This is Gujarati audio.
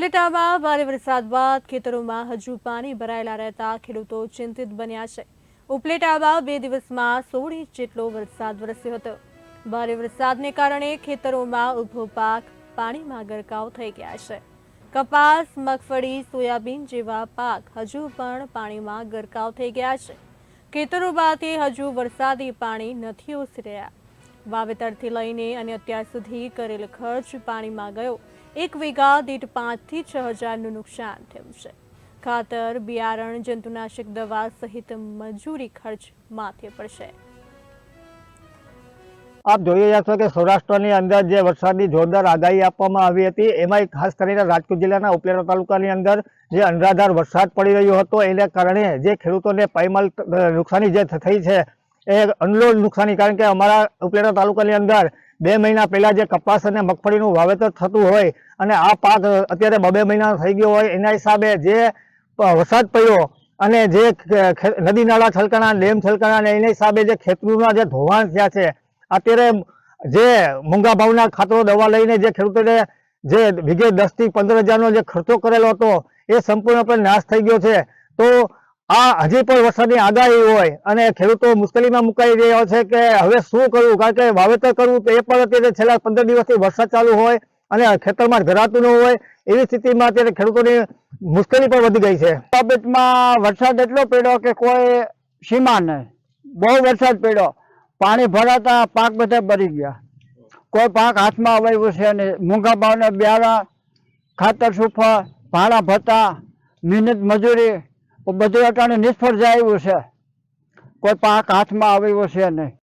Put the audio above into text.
ઉપલેટામાં ભારે વરસાદ બાદ ખેતરોમાં હજુ પાણી ભરાયેલા રહેતા ખેડૂતો ચિંતિત બન્યા છે. ઉપલેટામાં બે દિવસમાં સોળ ઇંચ જેટલો વરસાદ વરસ્યો હતો. ભારે વરસાદને કારણે ખેતરોમાં ઊભો પાક પાણીમાં ગરકાવ થઈ ગયા છે. કપાસ, મગફળી, સોયાબીન જેવા પાક હજુ પણ પાણીમાં ગરકાવ થઈ ગયા છે. ખેતરોમાંથી હજુ વરસાદી પાણી નથી ઓસરી રહ્યા. વાવેતરથી લઈને અને અત્યાર સુધી કરેલ ખર્ચ પાણીમાં ગયો. એક વીઘા દીઠ પાંચથી છ હજારનું નુકસાન થયું છે. ખાતર, બિયારણ, જંતુનાશક દવા સહિત મજૂરી ખર્ચ માથે પડશે. આપ જોઈ રહ્યા છો કે સૌરાષ્ટ્રની અંદર જે વરસાદની જોરદાર આગાહી આપવામાં આવી હતી, એમાં ખાસ કરીને રાજકોટ જિલ્લાના ઉપલેટા તાલુકાની અંદર જે અનરાધાર વરસાદ પડી રહ્યો હતો, એને કારણે જે ખેડૂતોને પાયમાલ નુકસાની જે થઈ છે એ અનલોડ નુકસાની, કારણ કે અમારા ઉપલેટા તાલુકાની અંદર બે મહિના પહેલાં જે કપાસ અને મગફળીનું વાવેતર થતું હોય અને આ પાક અત્યારે બબે મહિના થઈ ગયો હોય, એના હિસાબે જે વરસાદ પડ્યો અને જે નદી નાળા છલકાણા, ડેમ છલકાણા એના હિસાબે જે ખેતરોના જે ધોવાણ થયા છે, અત્યારે જે મોંઘા ભાવના ખાતરો, દવા લઈને જે ખેડૂતોને જે વીઘે દસથી પંદર હજારનો જે ખર્ચો કરેલો હતો, એ સંપૂર્ણપણે નાશ થઈ ગયો છે. તો આ હજી પણ વરસાદની આગાહી હોય અને ખેડૂતો મુશ્કેલીમાં મુકાઈ રહ્યો છે કે હવે શું કરવું? કારણ કે વાવેતર કરવું તો એ પણ અત્યારે છેલ્લા પંદર દિવસથી વરસાદ ચાલુ હોય અને ખેતરમાં ધરાતું ન હોય એવી સ્થિતિમાં અત્યારે ખેડૂતોની મુશ્કેલી પણ વધી ગઈ છે. બાબતમાં વરસાદ એટલો પડ્યો કે કોઈ સીમા નહીં. બહુ વરસાદ પડ્યો. પાણી ભરાતા પાક બધા ભરી ગયા. કોઈ પાક હાથમાં આવ્યું છે નહીં. મૂંગા ભાવના બિયારણ ખાતર સુફા ભાડા ભત્તા, મહેનત, મજૂરી બધું અટાણે નિષ્ફળ જાય એવું છે. કોઈ પાક હાથમાં આવ્યો છે નહીં.